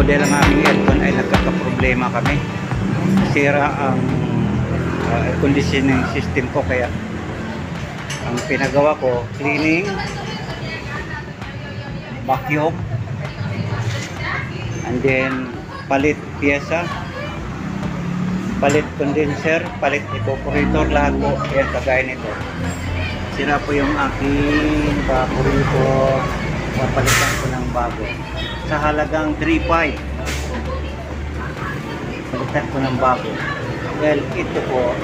po dahil ang aming aircon ay nagkakaproblema kami. Sira ang uh, air conditioning system ko kaya ang pinagawa ko, cleaning, vacuum, and then palit pyesa, palit condenser, palit evaporator, lahat po, yan kagaya nito. Sira po yung aking evaporator, papalitan ko ng bago. Sa halagang 3.5, palitan ko ng bago. Well, ito po,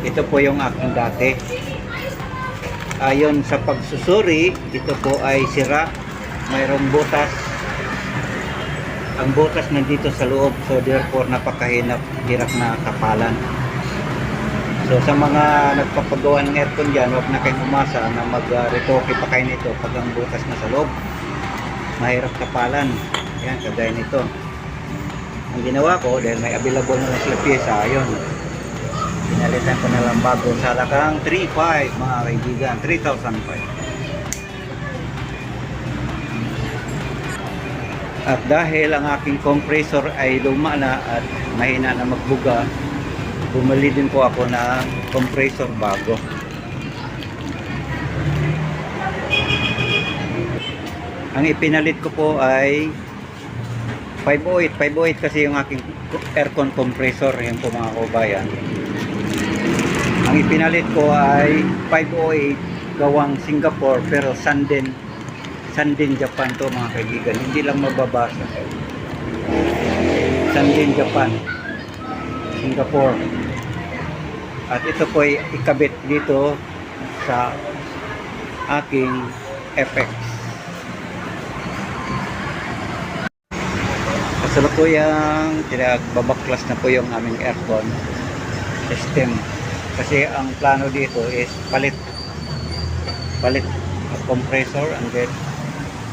ito po yung aking dati. Ayon sa pagsusuri, ito po ay sira. Mayroong butas. Ang butas nandito sa loob. So therefore napakahirap hirap na kapalan. So sa mga nagpapagawa ng aircon dyan, huwag na kayong umasa na mag-retoke pa kayo nito pag ang butas na sa loob. Mahirap kapalan. Yan, kagaya nito. Ang ginawa ko, dahil may available na lang sila pyesa, ayun. Pinalitan ko na lang bago sa lakang 3.5 mga kaibigan, 3,005. At dahil ang aking compressor ay luma na at mahina na magbuga, bumili din po ako na compressor bago. Ang ipinalit ko po ay 508. 508 kasi yung aking aircon compressor, yung po mga kabayan. Ang ipinalit ko ay 508 gawang Singapore pero Sanden Sanden Japan to mga kaibigan. Hindi lang mababasa. Sanden Japan. Singapore. At ito po ay ikabit dito sa aking FX. Kasalukuyang pinagbabaklas na po yung aming aircon system. Kasi ang plano dito is palit palit ang compressor and then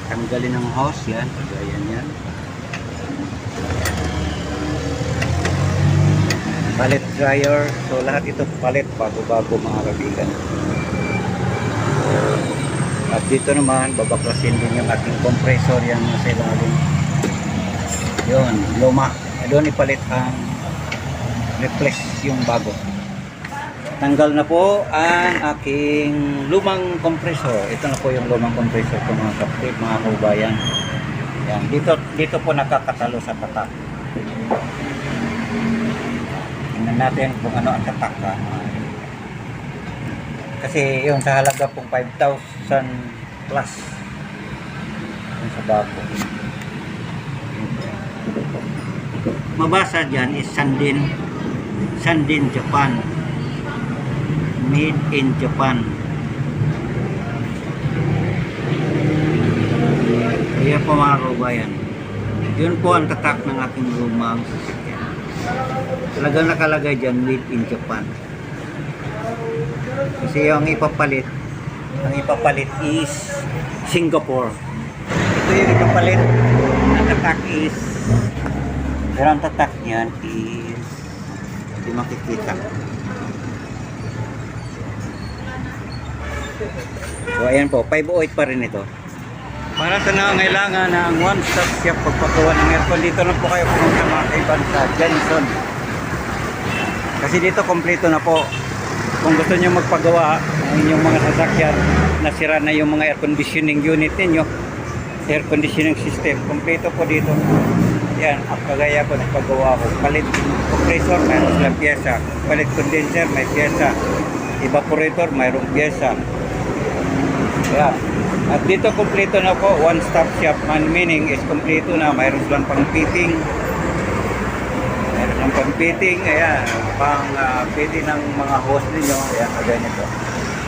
tanggalin ng hose yan, kagayan yan. Palit dryer, so lahat ito palit bago-bago mga kaibigan. At dito naman, babaklasin din yung ating compressor yan nasa ilalim. Yun, luma. Doon ipalit ang replace yung bago. Tanggal na po ang aking lumang kompresor. Ito na po yung lumang kompresor ko mga kapatid, mga kaubayan. Yan. Dito, dito po nakakatalo sa tatak. Natin kung ano ang tatak. Kasi yung sa halaga pong 5,000 plus. Yung sa bago. Mabasa dyan is Sandin. Sandin, Japan made in Japan. Kaya po mga kabayan, yun po ang tatak ng aking lumang Talagang nakalagay dyan, made in Japan. Kasi yung ipapalit, ang ipapalit is Singapore. Ito yung ipapalit, ang tatak is, pero ang tatak niyan is, hindi makikita. So ayan po, 508 pa rin ito. Para sa nangangailangan ng one-stop shop pagpagawa ng aircon, dito na po kayo pumunta mga kaiban sa Jenson. Kasi dito kompleto na po. Kung gusto nyo magpagawa ng inyong mga sasakyan, nasira na yung mga air conditioning unit ninyo, air conditioning system, kompleto po dito. Yan, ang kagaya ko nagpagawa ko. Palit compressor, mayroon silang pyesa. Palit condenser, may pyesa. Evaporator, mayroong pyesa. Yeah. At dito kompleto na po, one stop shop man meaning is kompleto na, mayroon silang pang fitting. Mayroon silang pang fitting, ayan, pang uh, fitting ng mga hose ninyo, ayan, ganito.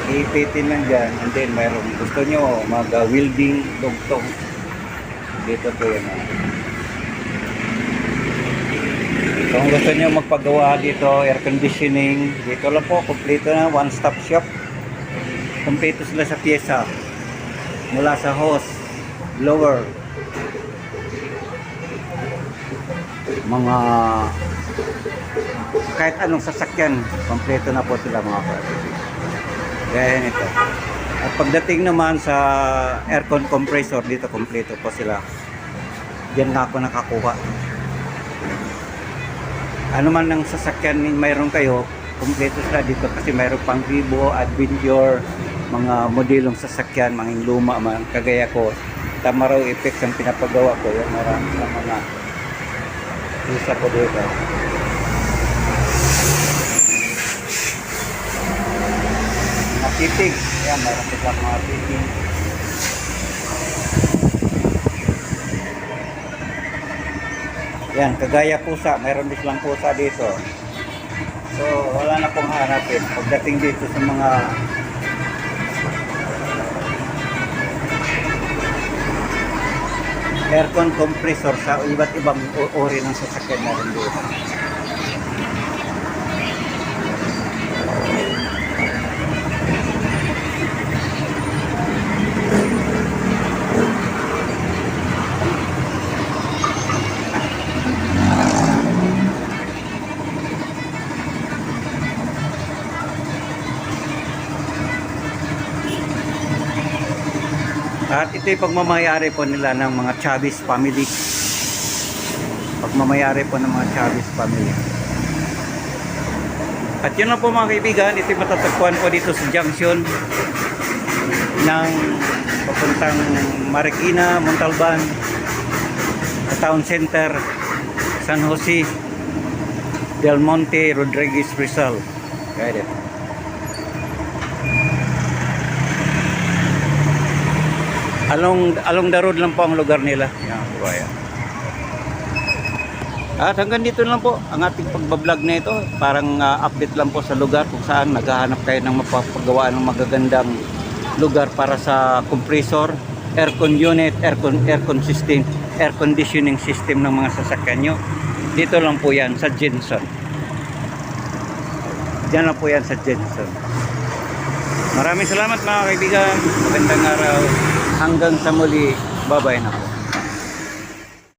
I-fitting lang dyan, and then mayroon gusto nyo mag-welding, dugtong. Dito po yun. ah. Kung gusto nyo magpagawa dito, air conditioning, dito lang po, kompleto na, one stop shop. Kompleto sila sa pyesa. Mula sa hose, blower, mga kahit anong sasakyan, kompleto na po sila mga kapatid. Gaya nito. At pagdating naman sa aircon compressor, dito kompleto po sila. Diyan nga ako nakakuha. Ano man ng sasakyan mayroon kayo, kumpleto sila dito kasi mayroon pang Vivo, Adventure, mga modelong sasakyan, mga luma, mga kagaya ko. Tamaraw effects ang pinapagawa ko. Yan marami sa mga isa ko dito. Titig. Yan, mayroon sila mga titig. Yan, kagaya pusa. Mayroon din silang pusa dito. So, wala na pong hanapin. Pagdating dito sa mga aircon compressor sa iba't ibang uri ng sasakyan na rin dito. At ito yung pagmamayari po nila ng mga Chavez family. Pagmamayari po ng mga Chavez family. At yun lang po mga kaibigan, ito yung matatagpuan po dito sa junction ng papuntang Marikina, Montalban, Town Center, San Jose, Del Monte, Rodriguez, Rizal. Kaya Along along the road lang po ang lugar nila. Yan, buhaya. At hanggang dito lang po ang ating pagbablog na ito. Parang ah, update lang po sa lugar kung saan naghahanap kayo ng mapapagawa ng magagandang lugar para sa compressor, aircon unit, aircon, aircon system, air conditioning system ng mga sasakyan nyo. Dito lang po yan sa Jensen. Diyan lang po yan sa Jensen. Maraming salamat mga kaibigan. Magandang araw. Hanggang sa muli. Bye-bye na po.